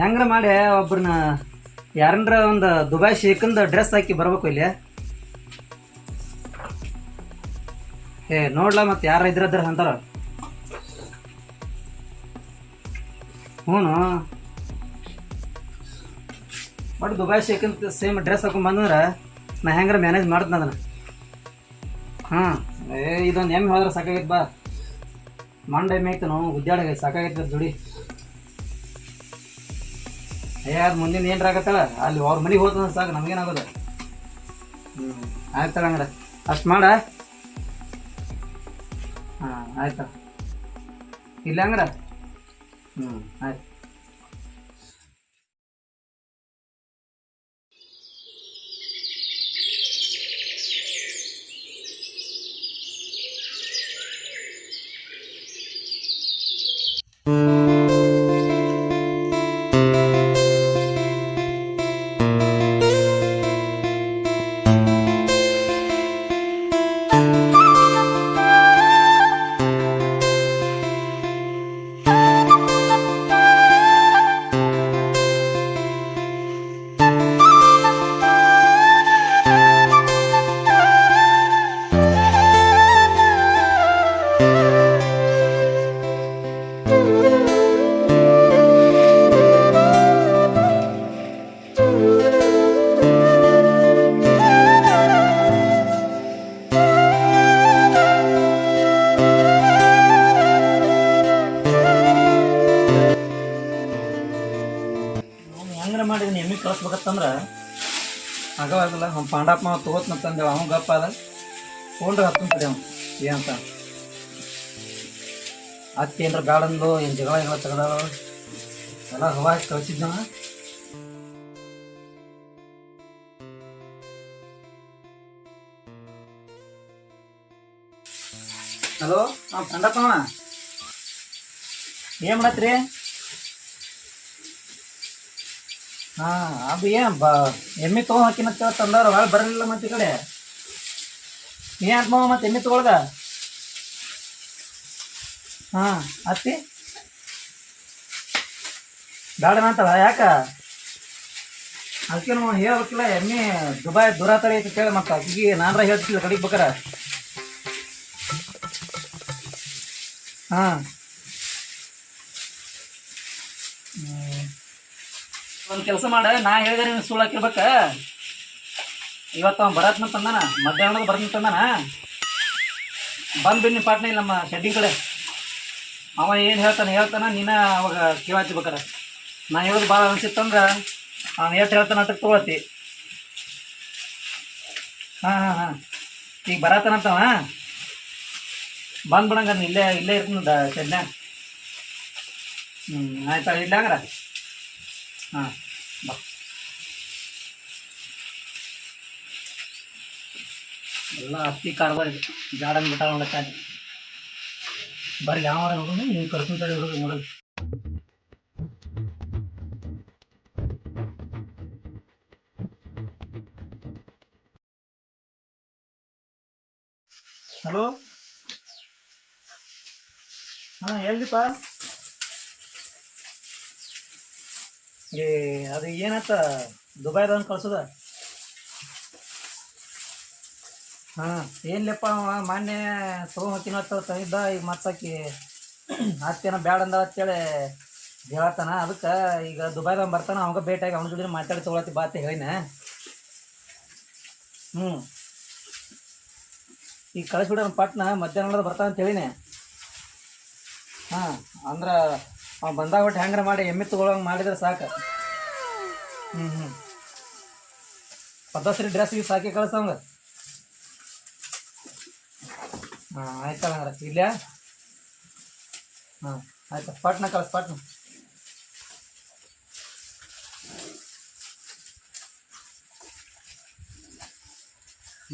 ಹೆಂಗ್ರ ಮಾಡಿ ಒಬ್ರನ್ನ ಯಾರನ್ರ ಒಂದು ದುಬಾಯ್ ಶೇಕಂದ ಡ್ರೆಸ್ ಹಾಕಿ ಬರ್ಬೇಕು ಇಲ್ಲಿ? ಏ ನೋಡ್ಲ ಮತ್ತೆ ಯಾರ ಇದ್ರದ್ರ ಅಂತಾರ. ಹ್ಞೂ ಬಟ್ ದುಬಾಯ್ ಶೇಖಂತ ಸೇಮ್ ಡ್ರೆಸ್ ಹಾಕೊಂಡ್ ಬಂದ್ರೆ ನಾ ಹೆಂಗ್ರ ಮ್ಯಾನೇಜ್ ಮಾಡ್ತೀನಿ ಅದನ್ನ? ಹಾಂ, ಏ, ಇದೊಂದು ಎಮ್ಮೆ ಹೋದ್ರೆ ಸಾಕಾಗೈತೆ ಬಾ. ಮಂಡ ಎಮ್ಮೆ ಐತೆ ನಾವು ಉದ್ಯಾಡ ಸಾಕಾಗೈತೆ ಅದ್ ಅದು ಮುಂದಿನ ಏನ್ರ ಆಗತ್ತಲ್ಲ ಅಲ್ಲಿ ಅವ್ರ ಮನೆಗೆ ಹೋದ ಸಾಕು ನಮಗೇನಾಗೋದು ಹ್ಞೂ ಆಯ್ತಲ್ಲ ಹಂಗಡ ಅಷ್ಟು ಮಾಡ. ಹಾಂ ಆಯ್ತು ಇಲ್ಲ ಹಂಗಡ ಹ್ಞೂ ಆಯ್ತು. ಆಗವಾಗಲ್ಲ ಅವ್ನು ಪಾಂಡಪ್ಪ ಮಾವ ತಗೋತ್ನಂತಂದೇವ ಅವ್ನು ಗಪ್ಪ ಅದ. ತೊಗೊಂಡ್ರೆ ಹತ್ತನ್ ಕಡೆ ಅವ್ನು. ಏನಂತ ಅತ್ತಿ ಏನ್ರ ಗಾರ್ಡನ್ದು ಏನು ಜಗಳ ಗಿಗಳ ತಗದಾವ ಎಲ್ಲ ಹವಾ ಹಾಕಿ ಕಳ್ಸಿದ್ನವ. ಹಲೋ ಹಾಂ ಪಾಂಡಪ್ಪ ಏನ್ ಏನು ಮಾಡತ್ರಿ? ಹಾ, ಅದು ಏನ್ ಬ, ಎಮ್ಮೆ ತಗೋ ಹಾಕಿನತ್ತ ತಂದವ್ರು ಬರಲಿಲ್ಲ ಮತ್ತೆ ಈ ಕಡೆ. ನೀ ಅಂತ ಮತ್ತೆ ಎಮ್ಮೆ ತಗೊಳ್ದ ಹಾ, ಅತ್ತಿ? ಬೇಡ ಅಂತಲ್ಲ ಯಾಕ? ಅದಕ್ಕೆ ನಾವು ಹೇಳ್ಬೇಕಿಲ್ಲ, ಎಮ್ಮೆ ದುಬೈ ದುರಾತರಿ ಐತಿ ಕೇಳಿ ಮತ್ತೆ ಅಕ್ಕಿಗೆ ನಾನ್ರ ಹೇಳ್ತಿಲ್ಲ ಕಡಿಗೆ ಬೇಕಾರ ಹಾ. ಒಂದು ಕೆಲಸ ಮಾಡ, ನಾ ಹೇಳಿದ್ರೆ ನೀನು ಸುಳ್ಳು ಹಾಕಿರ್ಬೇಕ. ಇವತ್ತು ಅವ್ನು ಬರತ್ನ ತಂದಾನ ಮಧ್ಯಾಹ್ನದ ಬರತ್ನ ತಂದಾನ ಬಂದು ಬಿನ್ನಿ ಪಾಟ್ನ ಇಲ್ಲಿ ನಮ್ಮ ಶೆಡ್ಡಿ ಕಡೆ. ಅವ ಏನು ಹೇಳ್ತಾನೆ, ಹೇಳ್ತಾನ, ನೀನ ಅವಾಗ ಕೇಳಾಚಿಬೇಕಾರ ನಾ ಹೇಳೋದು ಭಾಳ ಅನ್ಸಿತ್ತಂದ್ರ ಅವ್ನು ಎಷ್ಟು ಹೇಳ್ತಾನ ಅಂತ ತೊಗೊಳತಿ. ಹಾಂ ಹಾಂ ಹಾಂ. ಈಗ ಬರತ್ತಾನಂತವ ಬಂದ್ಬಿಡಂಗ ಇಲ್ಲೇ ಇಲ್ಲೇ ಇರ್ತೀನಿ ಶೆಡ್ನ ಹ್ಞೂ ಆಯ್ತಾ ಇಲ್ಲ ಹಂಗಾರ? ಹಾಂ, ಬಾ. ಎಲ್ಲ ಹತ್ತಿ ಕಾರ್ಬಾರ್ ಇದೆ. ಗಾರ್ಡನ್ ಬಿಟ್ಟ ನೋಡಕ್ಕ ಬರ್ರಿ ಯಾವ ನೋಡೋಣ ನೀವು ಕರ್ಕೊಂತಾರೆ ಹುಡುಗ ನೋಡೋದು. ಹಲೋ? ಹಾಂ ಎಲ್ಲಿಪ್ಪ ಏ, ಅದು ಏನತ್ತ ದುಬೈದಾಗ ಕಳ್ಸದ? ಹಾಂ, ಏನ್ಲೆಪ್ಪ ಮೊನ್ನೆ ತೊಗೊಂಬತ್ತಿನತ್ತ ತಂದಿದ್ದ ಈಗ ಮತ್ತಾಕಿ ಅತ್ತೇನ ಬ್ಯಾಡ ಅಂದ ಅಂತೇಳಿ ಹೇಳತ್ತಾನ. ಅದಕ್ಕೆ ಈಗ ದುಬೈದಾಗ ಬರ್ತಾನ, ಅವಾಗ ಭೇಟಿಯಾಗಿ ಅವನ ಜೊತೆ ಮಾತಾಡಿ ಬಾ ಬಾತ ಹೇಳಿನ. ಹ್ಞೂ ಈಗ ಕಳಿಸ್ಬಿಡೋಣ ಪಟ್ನ, ಮಧ್ಯಾಹ್ನ ಬರ್ತಾನ ಅಂತ ಹೇಳಿನೆ. ಹಾಂ, ಅಂದ್ರೆ ಅವ್ ಬಂದಾಗ ಒಟ್ಟು ಹ್ಯಾಂಗ್ರ ಮಾಡಿ ಎಮ್ಮೆ ತಗೊಳಂಗೆ ಮಾಡಿದ್ರೆ ಸಾಕು. ಹ್ಞೂ ಹ್ಞೂ ಪದ್ದಸರಿ ಡ್ರೆಸ್ ಗೀಸ್ ಹಾಕಿ ಕಳ್ಸಂಗ ಹಾಂ ಆಯ್ತಲ್ಲ ಇಲ್ಲ ಹಾಂ, ಆಯ್ತು. ಪಟ್ನ ಕಳ್ಸಿ, ಪಟ್ನ.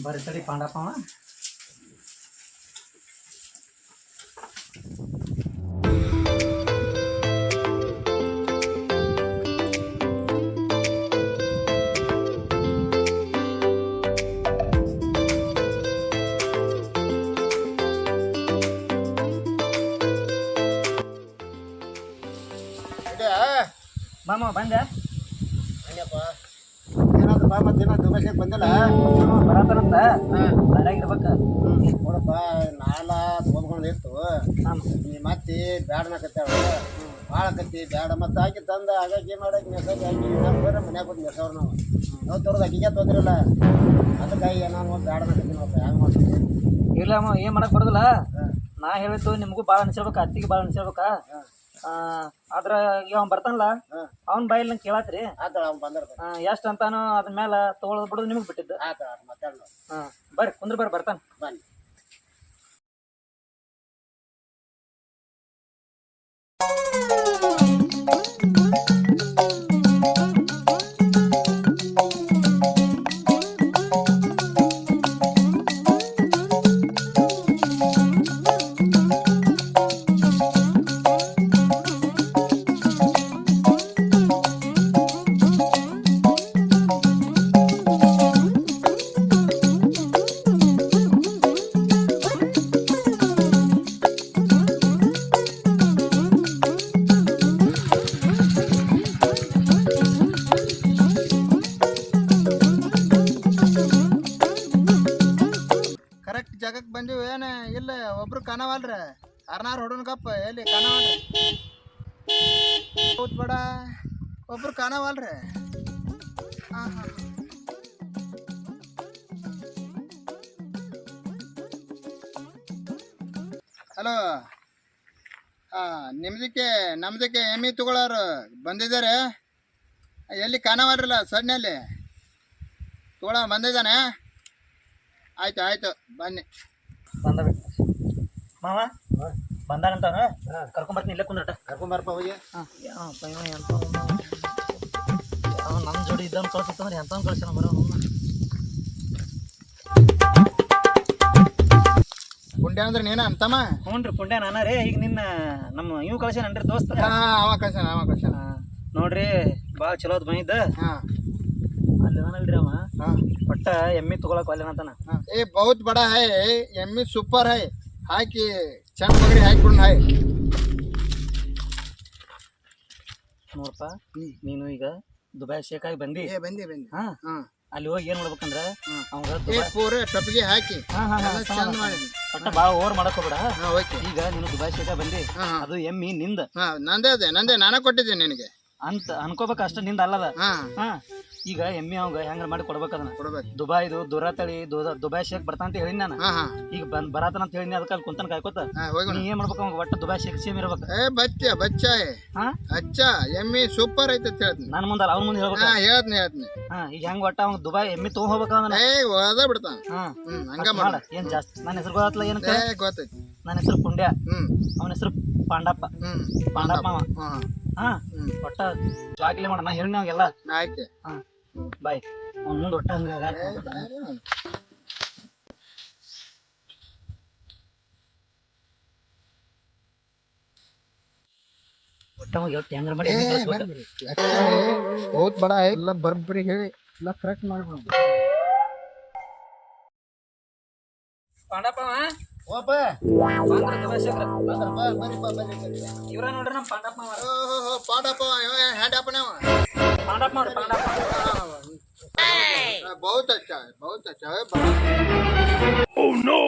ಬರ್ರಿ ತಡಿ ಪಾಂಡಪ್ಪವ ಮಾಮ ಬಂದೆ. ಏನಪ್ಪ ಏನಾದ್ರು ಬಾ ಮತ್ತೆ ಏನೋ ದುಬಾಷೆಗೆ ಬಂದಿಲ್ಲ ಬರತಾನಂತ ಮನ್ಯಾಗಿರ್ಬೇಕ ನೋಡಪ್ಪ ನಾಲ ತೊಗೊಂಡು ಇತ್ತು ನೀ ಮತ್ತೆ ಬ್ಯಾಡನಕತ್ತಾವ ಭಾಳ ಕತ್ತಿ ಬ್ಯಾಡ. ಮತ್ತೆ ಹಾಕಿ ತಂದ ಹಾಗಾಗಿ ಏನು ಮಾಡಕ್ಕೆ ಮೆಸೇಜ್ ಹಾಕಿ ಬರ ಮನ್ಯಾಗ ಬಂದು ಮೆಸವ್ರು ನಾವು ನಾವು ತೋರ್ದು ಅಕ್ಕಿಗೆ ತೊಂದ್ರಿಲ್ಲ ಅದಕ್ಕಾಗಿ ನಾನು ಬ್ಯಾಡನಕತ್ತೀನಿ ನೋಡಪ್ಪ ಹೆಂಗೆ ಮಾಡ್ತೀನಿ ಇಲ್ಲ ಅಮ್ಮ ಏನು ಮಾಡಕ್ಕೆ ಬರೋದಿಲ್ಲ. ನಾ ಹೇಳಿದ್ದು ನಿಮಗೂ ಭಾಳ ಅನಿಸಿರ್ಬೇಕು ಅತ್ತಿಗೆ ಭಾಳ ಅನ್ಸಿರ್ಬೇಕ? ಆದ್ರ ಇವ್ ಬರ್ತಾನಲ್ಲ ಅವನ್ ಬಾಯಲ್ಲಿ ನಂಗೆ ಕೇಳತ್ರಿ. ಎಷ್ಟ್ ಅವ್ನು ಬಂದಿರ್ತಾನೆ. ಎಷ್ಟು ಅಂತಾನೋ ಅದ್ರ ಮೇಲೆ ತಗೊಳದ್ ಬಿಡೋದು ನಿಮಗೆ ಬಿಟ್ಟಿದ್ದು. ಹಾ ಬರ್ರಿ ಕುಂದ್ರ ಬರ್ರಿ ಬರ್ತಾನ. ಬನ್ನಿ. ತಗೊಳ್ಳೋರು ಬಂದಿದ್ದಾರೆ. ಎಲ್ಲಿ ಕಾಣವಾಡ್ರಲ್ಲ ಸಣ್ಣಲ್ಲಿ ತೋಳ ಬಂದಿದ್ದಾನೆ. ಆಯ್ತು ಆಯ್ತು ಬನ್ನಿ. ಬಂದ ಮಾವ ಬರ್ತೀನಿ ಕರ್ಕೊಂಬರ್ತೀನಿ ಇಲ್ಲೇ ಕುಂದ್ರಟ. ಕರ್ಕೊಂಬರ್ಪ ಹೋಗಿ. ಹಾಂ. ಯಾವ ನಮ್ಮ ಜೋಡಿ ಇದ್ದವ್ನು ಕಳ್ಸಿತ್ತಂದ್ರೆ ಎಂಥವ್ನು ಕಳ್ಸ್ಯಾನ ಬರೋ ಗುಂಡೆ ಅಂದ್ರೆ ನೀನ ಅಂತಮ್ಮ? ಹ್ಞೂ ರೀ ಪುಣ್ಯ ನಾನ ರೀ ಈಗ ನಿನ್ನ ನಮ್ಮ ಇವು ಕಳ್ಸೇನನ್ರಿ ದೋಸ್ತ. ಹಾ ಅವ ಕಳ್ಸಾನ ಅವ ಕಳ್ಸಾನ ಆ, ನೋಡ್ರಿ ಭಾಳ ಚಲೋ ಅದ್ ಬಂದಿದ್ದ. ಹಾ. ಅಲ್ಲಿ ಅದಾನಲ್ರಿ ಅವ. ಹಾ. ಒಟ್ಟ ಎಮ್ಮಿ ತಗೊಳಕ್ ಅಲ್ಲೇನಂತಾನ. ಏ ಬಹುತ್ ಬಡ ಹೈ ಎಮ್ಮಿ ಸೂಪರ್ ಹೈ. ಹಾಕಿ ಚಂದ ಬಗ್ರಿ ಹಾಕಿ ಹೈ. ನೋಡಪ್ಪ ನೀನು ಈಗ ದುಬೈ ಆಗಿ ಬಂದಿ. ಏ ಬಂದಿ ಬಂದಿ. ಹಾ. ಹಾ. ಅಲ್ಲಿ ಹೋಗಿ ಏನ್ ಮಾಡ್ಬೇಕಂದ್ರೆ ಅವಂಗ ಏ ಪೂರ ಟಪ್ಪಿಗೆ ಹಾಕಿ. ಹಾ ಚಂದ ಮಾಡಿದ್ವಿ. ಒಟ್ಟ ಭಾಳ ಓವರ್ ಮಾಡಕ್ ಹೋಗ್ಬೇಡ. ಹಾ ಓಕೆ ಈಗ ನೀನು ದುಬೈ ಶೇಕ ಬಂದಿ. ಹಾ ಹಾ. ಅದು ಎಮ್ಮಿ ನಿಂದ. ಹಾ ನಂದೇ ಅದೇ ನಂದೇ ನಾನೇ ಕೊಟ್ಟಿದ್ದೀನಿ ನಿನಗೆ. ಅಂತ ಅನ್ಕೋಬೇಕ ಅಷ್ಟ ನಿಂದ ಅಲ್ಲದ. ಹಾ. ಹಾ. ಈಗ ಎಮ್ಮೆ ಅವಂಗ ಹೆಂಗ ಮಾಡಿ ಕೊಡ್ಬೇಕು ಅದನ್ನ ಕೊಡ್ಬೇಕು. ದುಬೈದು ದುರಾತಳಿ ದುಬಾಯ್ ದುಬೈ ಶೇಕ್ ಬರ್ತಾ ಅಂತ ಹೇಳಿನಿ ನಾನು. ಹಾ ಹಾ. ಈಗ ಬಂದ್ ಬರತನ ಅಂತ ಹೇಳಿ ಅದಕ್ಕೆ ಅಲ್ಲಿ ಕುಂತನ ಕಾಯ್ಕೋತ. ಹಾ ಹೋಗೋಣ. ನೀ ಏನ್ ಮಾಡ್ಬೇಕು ಅವಂಗ ದುಬಾಯ್ ದುಬೈ ಶೇಕ್ ಸೇಮ್ ಇರ್ಬೇಕು. ಏ ಬಚ್ಚ ಬಚ್ಚ. ಏ ಹಾ? ಅಚ್ಚ ಎಮ್ಮಿ ಸೂಪರ್ ಐತೆ ಅಂತ ಹೇಳ್ತೀನಿ. ನನ್ನ ಮುಂದೆ ಅವ್ನ ಮುಂದೆ ಹೇಳ್ಬೇಕು. ಹಾ ಹೇಳ್ತೀನಿ ಹೇಳ್ತೀನಿ. ಹಾ ಈಗ ಹೆಂಗ್ ಒಟ್ಟ ಅವಂಗ ದುಬೈ ಎಮ್ಮಿ ತಗೊಂಡ್ ಹೋಗ್ಬೇಕು ಅವನ ಏ ಓದ ಬಿಡ್ತಾನ. ಹಾ. ಹ್ಮ್ ಹಂಗ ಅಷ್ಟ್ ಮಾಡ. ಮಾಡ ಏನ್ ಜಾಸ್ತಿ. ನನ್ನ ಹೆಸರು ಗೊತ್ತಲ್ಲ ಏನಂತ? ಏ ಗೊತ್ತೈತಿ. ನನ್ನ ಹೆಸರು ಪುಂಡ್ಯ. ಹ್ಮ್. ಅವನ ಹೆಸರು ಪಾಂಡಪ್ಪ. ಹ್ಮ್. ಪಾಂಡಪ್ಪ ಅವ. ಹಾ ಒಟ್ಟ ಜಾಕ್ಲಿ ಮಾಡೋಣ ಹೆಣ್ಣು ಎಲ್ಲ ಆಯ್ತು. ಹಾ ಬಾಯ್. ಅವ್ನ ಮುಂದೆ ಒಟ್ಟ ಹಂಗಾಗ ಹೋತ್ ಬಡ ಇಲ್ಲ ಬರ್ಬ್ರಿ ಹೇಳಿ. ಇಲ್ಲ ಕರೆಕ್ಟ್ ಮಾಡ್ಬೋದು ಓಪ ಬಂದ್ರ ದುಬೈ ಶೇಕ್ರ. ಬಂದ್ರ ಬಾ ಬರ್ರಿಪ್ಪ ಬರ್ರಿ ಬರ್ರಿ ಇವ್ರ ನೋಡ್ರಿ ನಮ್ಮ ಪಾಂಡಪ್ಪ ಅವ. ಓಹೋ ಪಾಡಪ್ಪ ಹ್ಯಾಂಡ್ ಅಪ್ಪನೇ ಪಾಂಡಪ್ಪ ನೋಡ್ರಿ ಪಾಂಡಪ್ಪ बहुत अच्छा है बहुत अच्छा है ओह नो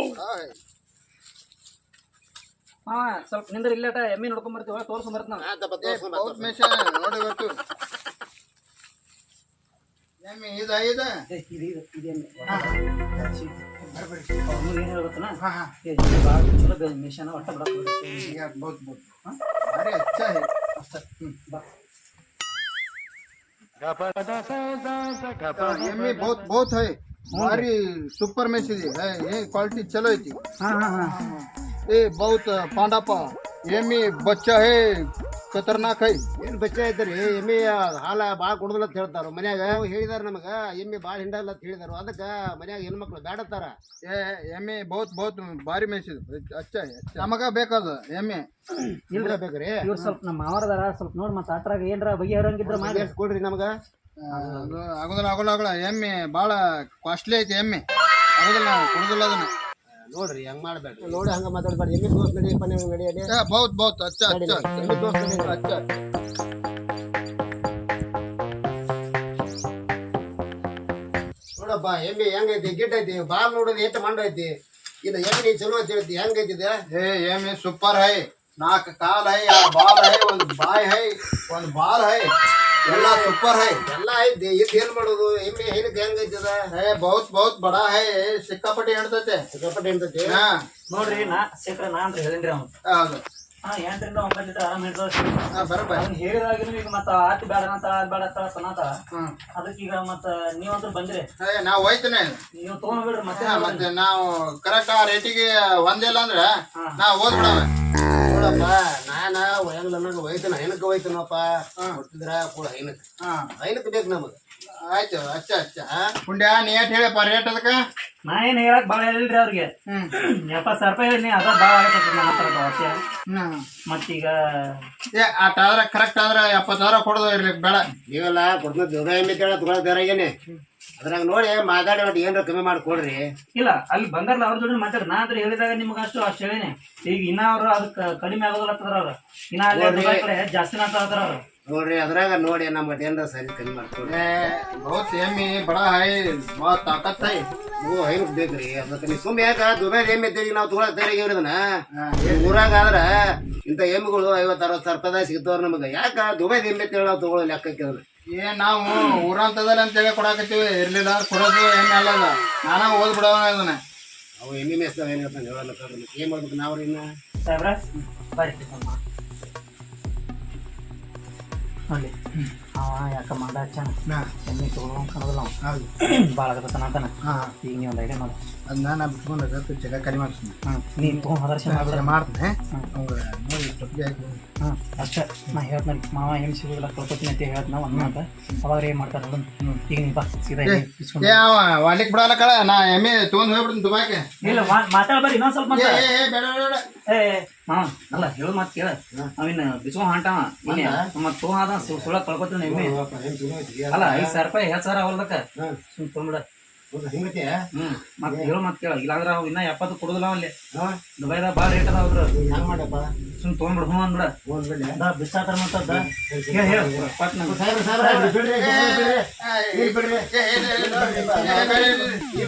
ಅವ ಸ್ವಲ್ಪ ನಿಂದ್ರ ಇಲ್ಲಟ ಎಮ್ಮಿ ನೋಡ್ಕೊಂಡ್ ಬರ್ತೀವಿ ತೋರ್ಸ್ಕೊಂಡ್ ಬರ್ತೀನಿ ನಾನು ಆತಪ್ಪ ತೋರ್ಸ್ಕೊಂಡ್ ಬಾ, बहुत ತೋರ್ಸ್ಕೊಂಡ್ ಮೆಷ ನೋಡಿ ಗೊತ್ತು ಎಮ್ಮಿ सुपर मशीन है क्वालिटी चलो ये बहुत पांडापा ಎಮ್ಮಿ ಬಚ್ಚ ಹೇ ಖತರ್ನಾಕ್ ಹೈ. ಏನು ಬಚ್ಚ ಐತ್ರಿ ಎಮ್ಮಿ ಹಾಲ ಭಾಳ ಕುಡ್ದಲ್ಲ ಅಂತ ಹೇಳ್ತಾರ. ಮನ್ಯಾಗ ಹೇಳಿದಾರ ನಮಗ ಎಮ್ಮಿ ಭಾಳ ಹಿಂಡಲ್ಲ ಅಂತ ಹೇಳಿದಾರ. ಅದಕ್ಕೆ ಮನ್ಯಾಗ ಹೆಣ್ಮಕ್ಳು ಬ್ಯಾಡತ್ತಾರ? ಏ ಎಮ್ಮಿ ಬಹುತ್ ಬಹುತ್ ಭಾರಿ ಮೇಯ್ಸಿದ್ ಅಚ್ಚ ನಮಗ ಬೇಕದು ಎಮ್ಮಿ? ಇಲ್ರ ಬೇಕ್ರಿ? ಇವ್ರು ಸ್ವಲ್ಪ ನಮ್ಮ ಮಾವರದಾರ ಸ್ವಲ್ಪ ನೋಡಿ ಮತ್ತೆ ಅಟ್ರಾಗ ಏನರ ಬಗೆಹರಂಗಿದ್ರ ಮಾಡಿ. ಕೊಡ್ರಿ ನಮಗ. ಆಗೋದಿಲ್ಲ ಆಗೋಲ್ಲ ಆಗೋಲ್ಲ ಎಮ್ಮಿ ಭಾಳ ಕಾಸ್ಟ್ಲಿ ಐತಿ ಎಮ್ಮಿ. ಆಗೋದಿಲ್ಲ ಕೊಡೋದಿಲ್ಲ ಅದನ್ನ. ನೋಡ್ರಿ ಹೆಂಗ್ ಮಾಡ್ಬೇಡ್ರಿ. ನೋಡಿ ಹಂಗ ಮಾತಾಡ್ಬೇಡಿ ಎಲ್ಲಿ ದೋಸ್ ನಡಿಯಪ್ಪ ನೀವು ನಡೆಯಲಿ बहुत ನೋಡಪ್ಪ ಎಮ್ಮೆ ಹೆಂಗೈತಿ ಗಿಡ್ ಐತಿ ಬಾಲ್ ನೋಡೋದು ಎಷ್ಟು ಮಂಡ ಐತಿ ಇದು ಎಮ್ಮೆ ಚಲೋ ಅಂತ ಹೇಳ್ತಿ ಹೆಂಗೈತಿ ಇದು? ये ये में ಹೈ. है नाक ಹೈ है और ಹೈ ಒಂದ್ और ಹೈ. ಎಲ್ಲ ಸೂಪರ್ ಹೈ. ಎಲ್ಲ ಐತಿ. ಇದ್ ಏನ್ ಮಾಡೋದು? ಎಮ್ಮೆ ಏನಕ್ಕೆ ಹೆಂಗೈತಿ ಹೇ ಏ ಬಹುತ್ ಬಹುತ್ ಬಡ ಹೈ. ಸಿಕ್ಕಾಪಟ್ಟಿ ಹೇಳ್ತೈತೆ ಸಿಕ್ಕಾಪಟ್ಟೆ ಅಂತೈತಿ ಹಾ. ನೋಡ್ರಿ ನಾ ಶೇಖರ ನಾ ಅಂತ ಹೇಳಿನ್ರಿ ಅವ್ನು. ಹೌದು. ಹಾ ಎಂಟರಿಂದ ಒಂಬತ್ತು ಲೀಟರ್ ಆರಾಮ್ ಹಾ ಬರಬ ಅವ್ನು ಹೇಳಿದಾಗಿನೂ ಈಗ ಮತ್ತ ಆತ್ ಬೇಡ ಅಂತ ಆತ್ ಬೇಡ ಅಂತ ಸನಾತ. ಹ್ಮ್. ಅದಕ್ಕೆ ಈಗ ಮತ್ತ ನೀವಂತೂ ಬಂದ್ರಿ. ನಾವು ಹೋಯ್ತೇನೆ. ನೀವು ತಗೊಂಡ್ಬಿಡ್ರಿ ಮತ್ತೆ ಮತ್ತೆ ನಾವು ಕರೆಕ್ಟ್ ಆ ರೇಟಿಗೆ ಒಂದಿಲ್ಲ ಅಂದ್ರೆ ನಾ ನಾವು ಓದ್ಬಿಡವ ನೋಡಪ್ಪ ನಾನ ಹೆಂಗ್ ನನಗೆ ಹೋಯ್ತನ ಹೈನಕ್ಕೆ ಹೋಯ್ತನಪ್ಪ ಕೊಟ್ಟಿದ್ರ ಕೂಡ ಹೈನಕ್. ಹಾ. ಹೈನಕ್ ಬೇಕು ನಮಗೆ. ಆಯ್ತು ಅಚ್ಚ ಅಚ್ಚ ಪುಂಡ್ಯ ನೀ ಏಟ್ ಹೇಳಪ್ಪ ರೇಟ್ ಅದಕ್ಕೆ? ನಾ ಏನ್ ಹೇಳಕ್ ಭಾಳ ಹೇಳಿಲ್ರಿ ಅವ್ರಿಗೆ. ಎಪ್ಪತ್ತು ಸಾವಿರ ರೂಪಾಯಿ ಹೇಳಿ ಅದ ಭಾಳ ಆಗತ್ತೆ ನನ್ನ ಹತ್ರ ಮತ್ತೀಗ ಏ ಆಟ ಆದ್ರೆ ಕರೆಕ್ಟ್ ಆದ್ರೆ ಎಪ್ಪತ್ತು ಸಾವಿರ ಕೊಡೋದು ಇರ್ಲಿಕ್ಕೆ ಬೇಡ. ನೀವೆಲ್ಲ ಕೊಡ್ತಾ ದೇವ್ರ ಏನ್ ಕೇಳ ತಗೊಳಕ್ ಅದ್ರಾಗ ನೋಡಿ ಮಾತಾಡಿ ಒಟ್ಟು ಏನ್ರ ಕಮ್ಮಿ ಮಾಡಿ ಕೊಡ್ರಿ ಇಲ್ಲ ಅಲ್ಲಿ ಬಂದಾರಲ್ಲ ಅವ್ರ ಜೋಡಿ ಮಾತಾಡಿ ನಾ ಅಂದ್ರೆ ಹೇಳಿದಾಗ ನಿಮ್ಗೆ ಅಷ್ಟು ಅಷ್ಟು ಹೇಳಿನಿ ಈಗ ಇನ್ನ ಅವ್ರು ಅದಕ್ಕೆ ಕಡಿಮೆ ಆಗೋದಿಲ್ಲ ಅವ್ರು ಇನ್ನ ಅಲ್ಲಿ ಎರಡು ರೂಪಾಯಿ ಕಡೆ ಜಾಸ್ತಿನ ಆಗ್ತಾರ ಅವ್ರು ನೋಡ್ರಿ ಅದ್ರಾಗ ನೋಡಿ ನಮ್ಗೆ ಏನ್ರ ಸರಿ ಕಮ್ಮಿ ಮಾಡಿ ಕೊಡ್ರಿ ಏ ಬಹುತ್ ಎಮ್ಮಿ ಬಡ ಹೈ बहुत ತಾಕತ್ ಹೈ ನೀವು ಹೈನಕ್ ಬೇಕ್ರಿ ಅದಕ್ಕೆ ನೀವು ಸುಮ್ಮನೆ ಯಾಕ ದುಬೈ ಎಮ್ಮೆ ತೆಗಿ ನಾವು ತಗೊಳಕ್ ತಯಾರಾಗಿ ಇದನ್ನ ಊರಾಗ ಆದ್ರ ಇಂಥ ಎಮ್ಮೆಗಳು ಐವತ್ತು ಅರವತ್ತು ಸಾವಿರ ರೂಪಾಯಿ ಸಿಗ್ತಾವ್ರ ನಮಗೆ ಯಾಕ ದುಬೈ ಎಮ್ಮೆ ತೆಗಿ ನಾವು ತಗೊಳ್ಳೋ ಲೆಕ್ಕಕ್ಕೆ ಅದನ್ನ ಏ ನಾವು ಊರಂತದಲ್ಲಿ ಅಂತೇಳಿ ಕೊಡಾಕತ್ತೀವಿ. ಇರ್ಲಿಲ್ಲ ಕೊಡೋದು ಏನು ಅಲ್ಲ ಅದ ನಾನ ಓದ್ ಬಿಡೋಣ ಇದನ್ನ ಅವು ಎಮ್ಮೆ ಏನ್ ಏನು ಹೇಳ್ತಾನೆ ಹೇಳಲ್ಲ ಏನ್ ಮಾಡ್ಬೇಕು ನಾವು ಇನ್ನ? ಸಾಹೇಬ್ರ. ನೋಡಿ ಅವ ಯಾಕ ಮಾಡ ಹಚ್ಚಾನ ಕಾಣೋದಿಲ್ಲ ಅವ ಭಾಳ ಆಗತ್ತಾನ ಅಂತಾನ. ಈಗ ನೀವು ಒಂದು ಐಡಿಯಾ ಮಾಡಿ. ಅದನ್ನ ನಾ ಬಿಟ್ಕೊಂಡು ಜಗ ಕಡಿಮೆ ಮಾಡ್ತೀನಿ ಹಾಂ ನೀನು ತೊಗೊಂಡು ಮಾಡ್ಬಿಡ. ಮಾಡ್ತೀನಿ. ಅವ್ರು ನೋಡಿ ಟೊಪ್ಪಿಗೆ ಹಾಕಿ ಹಾಂ ಅಷ್ಟೇ. ನಾ ಹೇಳ್ತೀನಿ ಮಾವ ಏನು ಸಿಗೋದಿಲ್ಲ ಕಳ್ಕೊತೀನಿ ಅಂತ ಹೇಳ್ತೀನಿ ನಾವು ಅಂತ ಅವಾಗ ಏನು ಮಾಡ್ತಾರೆ ಅದನ್ನು ಈಗ ನೀ ಬಾ ಸೀದಾ ಇಸ್ಕೊಂಡು ಅವ ವಾಲಿಕ್ ಬಿಡಲ್ಲ ಕಳ ನಾ ಎಮ್ಮೆ ತೊಗೊಂಡ್ ಹೋಗ್ಬಿಡ್ತೀನಿ ದುಬಾಕೆ ಇಲ್ಲ ಇನ್ನೊಂದು ಸ್ವಲ್ಪ ಏ ಬೇಡ ಬೇಡ ಏ ಮಾವ ಅಲ್ಲ ಹೇಳು ಮಾತು ಕೇಳ. ಅವಿನ ಬಿಸ್ಕೊಂಡು ಹೊಂಟಾವ. ಮತ್ತೆ? ಸುಳ್ಳ ಕಳ್ಕೊತೀನಿ. ಎಮ್ಮೆ ಅಲ್ಲ ಐದು ಸಾವಿರ ರೂಪಾಯಿ ಹೆಚ್ಚು ಸಾವಿರ ಅವಲ್ದಕ್ಕ ಸುಮ್ ತೊಂಬಿಡ ಹಿಂಗತಿ ಹ್ಮ್ ಮತ್ತೆ ಹೇಳು ಮತ್ತೆ ಕೇಳ ಇಲ್ಲಾಂದ್ರೆ ಅವ್ ಇನ್ನ ಎಪ್ಪತ್ತು ಕೊಡುದಿಲ್ಲ ಅಲ್ಲಿ ದುಬೈದಾಗ ಭಾಳ ರೇಟ್ ಅದಾವ ಅವ್ರು ಹೆಂಗ್ ಮಾಡಪ್ಪ ಸುಮ್ ತೊಗೊಂಡ್ಬಿಡ ಹ್ಞೂ ಅಂದ್ಬಿಡ ಅದ ಬಿಸಾತಾರ ಮತ್ತದ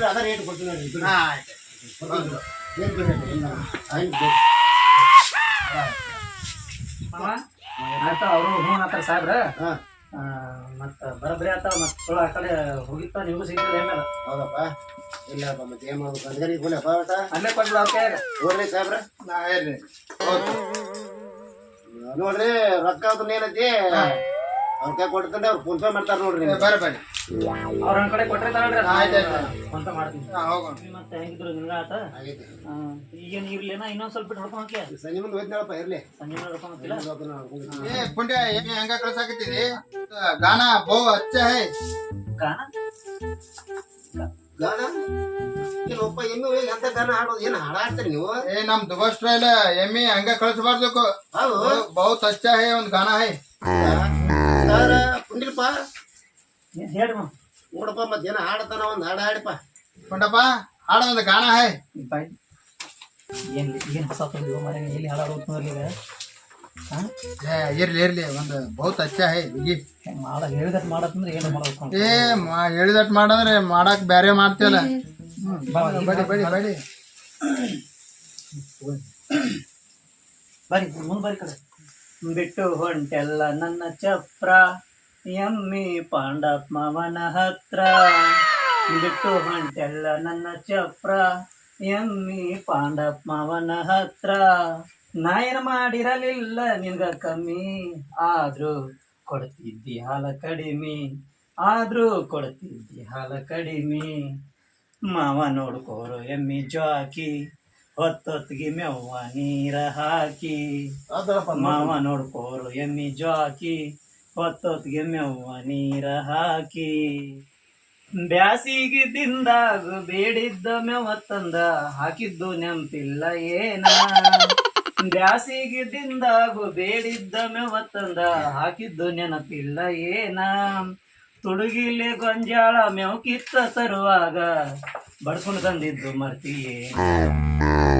ಅದ ರೇಟ್ ಕೊಡ್ತೀನಿ ಅವರು ಹ್ಞೂ ಅಂತಾರ ಸಾಹೇಬ್ರ ಹಾ ಮತ್ತ ಬರಬ್ರಿ ಆತ ಮತ್ತೆ ಚಲೋ ಆ ಕಡೆ ಹೋಗಿತ್ತ ನಿಮಗೂ ಸಿಗ್ತದೆ ಏನಾರ ಹೌದಪ್ಪ. ಇಲ್ಲಪ್ಪ ಮತ್ತೆ ಏನ್ ಮಾಡ್ಬೇಕು ಅಂದ್ಗರಿಗೆ ಹೋಗ್ಲಪ್ಪ ಒಟ್ಟ ಅಲ್ಲೇ ಕೊಡ್ಲ ಅವ್ರ ಕೈಯಾಗ. ನೋಡ್ರಿ ಸಾಹೇಬ್ರ. ನಾ ಹೇಳ್ರಿ ಹೌದು. ನೋಡ್ರಿ ರೊಕ್ಕ ಅದನ್ನ ಏನೈತಿ ಅವ್ರ ಕೈ ಕೊಡ್ತಂದ್ರೆ ಅವ್ರು ಫೋನ್ ಪೇ ಮಾಡ್ತಾರ ನೋಡ್ರಿ ನಿಮ್ಗೆ. ಬರ್ರಿ ಬರ್ರಿ ಅವ್ರ ಒಂದ್ ಕಡೆ ಆಯ್ತು, ಮಾಡ್ತೀನಿ. ಹಾ, ಹೋಗೋಣ. ಮತ್ತೆ ಹೆಂಗಿದ್ರು ನಿಮ್ಗ ಆತ? ಆಗೈತಿ ಆ, ಈಗೇನ್ ಇರ್ಲೇನ ಇನ್ನೊಂದ್ ಸ್ವಲ್ಪ ಬಿಟ್ಟು ಹೊಡ್ಕೊಂಡ್ಕೆ ಸಂಜೆ ಮುಂದೆ ಹೋಯ್ತನಪ್ಪ ಇರ್ಲಿ. ಸಂಜೆ ಮೇಲೆ ಹೊಡ್ಕೊಂಡ್ಕಿಲ್ಲ ಏ ಪುಂಡ್ಯ ಎಮ್ಮೆ ಹಂಗ ಕಳ್ಸಾಕತ್ತೀರಿ ಗಾನ ಬಹು ಅಚ್ಚ ಹೇ. ಗಾನ? ಗಾನ? ಏನಪ್ಪ ಇನ್ನೂ ಎಂತ ಗಾನ ಹಾಡೋದು? ಏನು ಹಾಡ ಹಾಡ್ತೀರಿ ನೀವು? ಏ ನಮ್ ದುಬೈ ಸ್ಟೈಲ್ ಎಮ್ಮೆ ಹಂಗ ಕಳ್ಸಬಾರ್ದು ಹೌದು. ಬಹುತ್ ಅಚ್ಚ ಹೇ ಒಂದ್ ಗಾನ ಹೈ. ಯಾರ ಕುಂಡಿಲ್ಪ ಏನ್ ಹೇಳ್ರಿ. ನೋಡಪ್ಪ ಮತ್ತೆ ಏನೋ ಹಾಡತಾನ ಒಂದು ಹಾಡು ಹಾಡಿಪ್ಪ ಕೊಂಡಪ್ಪ ಹಾಡ ಒಂದು ಗಾನ ಹೈ ಬಾಯ್ ಏನ್ ಏನ್ ಹೊಸ ತಂದಿವ ಮನೆ ಎಲ್ಲಿ ಹಾಳಾಡ ಹೋಗ್ತಂದ್ರಿ ಈಗ ಹಾ ಏ ಇರ್ಲಿ ಇರ್ಲಿ ಒಂದ್ ಬಹುತ್ ಅಚ್ಚ ಹೈ ಹುಡುಗಿ ಹೆಂಗ್ ಮಾಡ ಹೇಳಿದಟ್ ಮಾಡತ್ತಂದ್ರೆ ಏನು ಮಾಡ್ಬೇಕು ಏ ಮಾ- ಹೇಳಿದಟ್ ಮಾಡಂದ್ರೆ ಮಾಡಕ್ ಬ್ಯಾರೆ ಮಾಡ್ತೀವಲ್ಲ ಬಡಿ ಬಡಿ ಬಡಿ ಬರ್ರಿ ಮುಂದ್ ಬರ್ರಿ ಕಡೆ ಬಿಟ್ಟು ಹೊಂಟೆಲ್ಲ ನನ್ನ ಚಪ್ರ. ಎಮ್ಮಿ ಪಾಂಡಪ್ ಮಾವನ ಹತ್ರ. ಬಿಟ್ಟು ಹೊಂಟೆಲ್ಲ ನನ್ನ ಚಪ್ರ. ಎಮ್ಮಿ ಪಾಂಡಪ್ ಮಾವನ ಹತ್ರ. ನಾಯನ ಮಾಡಿರಲಿಲ್ಲ ನಿನ್ಗ ಕಮ್ಮಿ. ಆದ್ರೂ ಕೊಡ್ತಿದ್ದಿ ಹಾಲ ಕಡಿಮೆ. ಆದ್ರೂ ಕೊಡ್ತಿದ್ದಿ ಹಾಲ ಕಡಿಮೆ. ಮಾವ ನೋಡ್ಕೋರು ಎಮ್ಮಿ ಜಾಕಿ. ಹೊತ್ತೊತ್ತಿಗೆ ಮೆವ್ವ ನೀರ ಹಾಕಿ ಅದಪ್ಪ ಮಾವ ನೋಡ್ಕೋರು ಎಮ್ಮಿ ಜಾಕಿ ಹೊತ್ತೊತ್ತಿಗೆ ಮೆವ್ವ ನೀರ ಹಾಕಿ. ಬ್ಯಾಸಿಗೆ ತಿಂದಾಗ ಬೇಡಿದ್ದ ಮೆವ ತಂದ ಹಾಕಿದ್ದು ನೆಂಪಿಲ್ಲ ಏನ? ಬ್ಯಾಸಿಗೆ ತಿಂದಾಗ ಬೇಡಿದ್ದ ಮೆವ ತಂದ ಹಾಕಿದ್ದು ನೆನಪಿಲ್ಲ ಏನ? ತುಡುಗಿಲೆ ಗೊಂಜಾಳ ಮೇವ್ ಕಿತ್ತ ತರುವಾಗ ಬಡ್ಸ್ಕೊಂಡು ತಂದಿದ್ದು ಮರ್ತಿಯೇ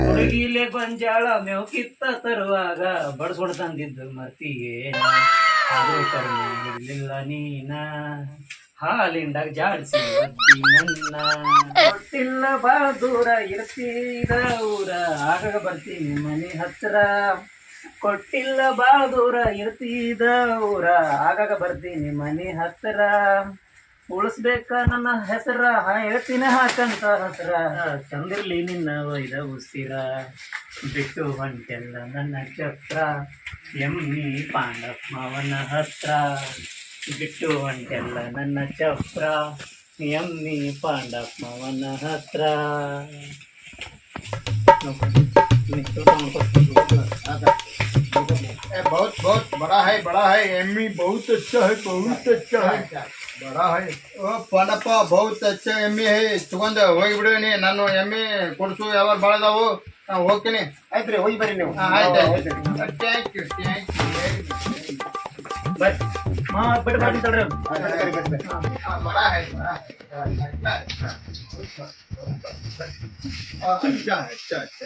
ತುಡುಗಿಲೆ ಗೊಂಜಾಳ ಮೇವ್ ಕಿತ್ತ ತರುವಾಗ ಬಡ್ಸ್ಕೊಂಡು ತಂದಿದ್ದು ಮರ್ತಿಯೇ ಆದ್ರೂ ಕಡಿಮೆ ಇರ್ಲಿಲ್ಲ ನೀನ. ಹಾಲಿಂಡಾಗ ಜಾಡಿಸಿ ನನ್ನ. ಗೊತ್ತಿಲ್ಲ ಬಾಳ ದೂರ ಇರ್ತೀರ ಊರ. ಆಗಾಗ ಬರ್ತೀನಿ ಮನೆ ಹತ್ರ. ಕೊಟ್ಟಿಲ್ಲ ಬಾಳ ದೂರ ಇರ್ತೀದ ಊರ. ಆಗಾಗ ಬರ್ತೀನಿ ಮನೆ ಹತ್ತಿರ ಉಳಿಸ್ಬೇಕ ನನ್ನ ಹೆಸರ ಹೇಳ್ತೀನಿ ಹಾಕಂತ ಹಸ್ರ ಚಂದಿರ್ಲಿ ನಿನ್ನ ಒಯ್ದ ಉಸಿರ ಬಿಟ್ಟು ಹೊಂಟೆಲ್ಲ ನನ್ನ ಚಕ್ರ. ಎಮ್ಮಿ ಪಾಂಡಪ್ಪವನ ಹತ್ರ. ಬಿಟ್ಟು ಹೊಂಟೆಲ್ಲ ನನ್ನ ಚಕ್ರ. ಎಮ್ಮಿ ಪಾಂಡಪ್ಪವನ ಹತ್ರ. बहुत बहुत बड़ा है बड़ा है एमी बहुत अच्छा है बहुत अच्छा है ಬಡ ಹೈ ಓ ಪಣಪ್ಪ ಬಹುತ್ ಅಚ್ಚ ಎಮ್ಮೆ ಹೈ ತಗೊಂಡ ಹೋಗಿಬಿಡು ನೀ ನಾನು ಎಮ್ಮೆ ಕೊಡ್ಸು ಯಾವಾಗ ಭಾಳ ಅದಾವು ನಾ ಹೋಗ್ತೀನಿ ಆಯ್ತ್ರಿ ಹೋಗಿ ಬರ್ರಿ ನೀವು ಆಯ್ತು ಆಯ್ತು ಥ್ಯಾಂಕ್ ಯು ಥ್ಯಾಂಕ್ ಯು ಮಾ ಬಿಟ್ಟು ಬರ್ತೀನಿ ತಡ್ರಿ ಬರ್ರಿ, ಬರ್ರಿ, ಬರ್ರಿ. बड़ा है बड़ा है अच्छा अच्छा अच्छा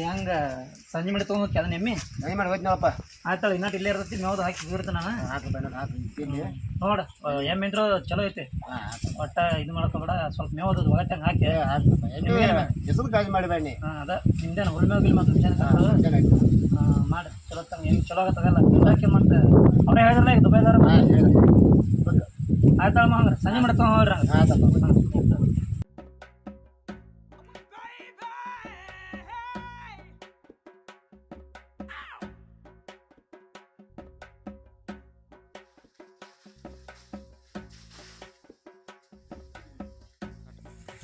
ಹೆಂಗ? ಸಂಜೆ ಮಾಡಿ ತೊಗೊಂಡು ಅದನ್ನ ಎಮ್ಮಿ? ಮಾಡಿ ಹೋಯ್ತು ಆಯ್ತಾಳ ಇನ್ನಟ್ಟು ಇಲ್ಲೇ ಇರ್ತೈತಿ ಮೇವ್ದು ಹಾಕಿ ಇರ್ತ ನಾನು. ನೋಡ ಎಮ್ಮೆ ಚಲೋ ಐತಿ. ಒಟ್ಟ ಇದು ಮಾಡ್ಕೊಬೇಡ ಸ್ವಲ್ಪ ಮೇವದು ಹಾಕಿ. ಹೆಸರು ಕಾಜು ಮಾಡಬೇಡಿ ಹಾಂ ಅದ. ಹೋಗಿಲ್ಲ ಮತ್ತು ಮಾಡಿ ಚಲೋ ತಂಗ ಹೆಂಗೆ ಚಲೋ ಆಗತ್ತಾಗಲ್ಲ ಹಾಕಿ ಮತ್ತೆ ಅವರೇ ಹೇಳಿದ್ರಲ್ಲ ಈಗ ದುಬೈದಾರ ಹಾಂ ಹೇಳಿ ಆಯ್ತಾಳ ಹಂಗ್ರೆ ಸಂಜೆ ಮಾಡಿ ತೊಗೊಂಡು ಹೋಗ್ರಿ